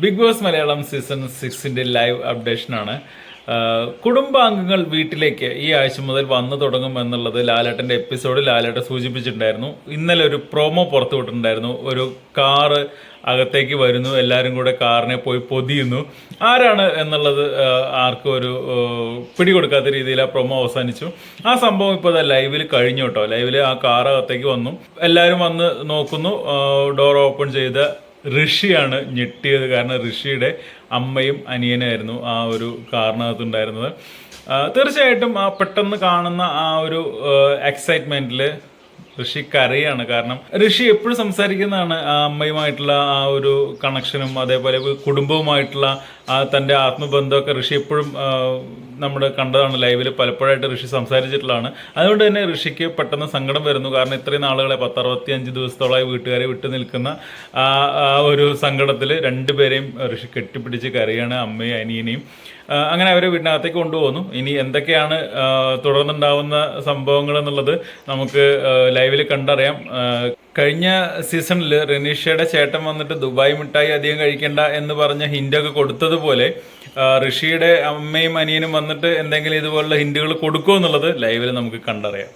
Big Boss Malayalam season സിക്സിന്റെ live അപ്ഡേഷനാണ്. കുടുംബാംഗങ്ങൾ വീട്ടിലേക്ക് ഈ ആഴ്ച മുതൽ വന്നു തുടങ്ങും എന്നുള്ളത് ലാലേട്ടന്റെ എപ്പിസോഡ് ലാലേട്ടൻ സൂചിപ്പിച്ചിട്ടുണ്ടായിരുന്നു. ഇന്നലെ ഒരു പ്രൊമോ പുറത്തുവിട്ടിട്ടുണ്ടായിരുന്നു ഒരു കാറ് അകത്തേക്ക് വരുന്നു. എല്ലാവരും കൂടെ കാറിനെ പോയി പൊതിയുന്നു. ആരാണ് എന്നുള്ളത് ആർക്കും ഒരു പിടികൊടുക്കാത്ത രീതിയിൽ ആ പ്രൊമോ അവസാനിച്ചു. ആ സംഭവം ഇപ്പോൾ ലൈവിൽ കഴിഞ്ഞു കേട്ടോ. ലൈവിൽ ആ കാർ അകത്തേക്ക് വന്നു. എല്ലാവരും വന്ന് നോക്കുന്നു. ഡോർ ഓപ്പൺ ചെയ്ത് ഋഷിയാണ് ഞെട്ടിയത്. കാരണം ഋഷിയുടെ അമ്മയും അനിയനായിരുന്നു ആ ഒരു കാറിനകത്തുണ്ടായിരുന്നത്. ആ, തീർച്ചയായിട്ടും ആ പെട്ടെന്ന് കാണുന്ന ആ ഒരു എക്സൈറ്റ്മെന്റിൽ ഋഷി കരയാണ് കാരണം ഋഷി എപ്പോഴും സംസാരിക്കുന്നതാണ് ആ അമ്മയുമായിട്ടുള്ള ആ ഒരു കണക്ഷനും അതേപോലെ കുടുംബവുമായിട്ടുള്ള ആ തന്റെ ആത്മബന്ധമൊക്കെ ഋഷി എപ്പോഴും നമ്മൾ കണ്ടതാണ്. ലൈവിൽ പലപ്പോഴായിട്ട് ഋഷി സംസാരിച്ചിട്ടുള്ളതാണ്. അതുകൊണ്ട് തന്നെ ഋഷിക്ക് പെട്ടെന്ന് സങ്കടം വരുന്നു. കാരണം ഇത്രയും നാളുകളെ പത്തറുപത്തി അഞ്ച് ദിവസത്തോളമായി വീട്ടുകാരെ വിട്ടു നിൽക്കുന്ന ആ ഒരു സങ്കടത്തിൽ രണ്ടുപേരെയും ഋഷി കെട്ടിപ്പിടിച്ച് കരയാണ് അമ്മയും അനിയനെയും. അങ്ങനെ അവരെ വീടിനകത്തേക്ക് കൊണ്ടുപോകുന്നു. ഇനി എന്തൊക്കെയാണ് തുടർന്നുണ്ടാവുന്ന സംഭവങ്ങൾ എന്നുള്ളത് നമുക്ക് ലൈവിൽ കണ്ടറിയാം. കഴിഞ്ഞ സീസണിൽ റെനീഷയുടെ ചേട്ടൻ വന്നിട്ട് ദുബായ് മിഠായി അധികം കഴിക്കേണ്ട എന്ന് പറഞ്ഞ ഹിന്റൊക്കെ കൊടുത്തതുപോലെ ഋഷിയുടെ അമ്മയും അനിയനും വന്നിട്ട് എന്തെങ്കിലും ഇതുപോലുള്ള ഹിൻഡുകൾ കൊടുക്കുമോ എന്നുള്ളത് ലൈവിൽ നമുക്ക് കണ്ടറിയാം.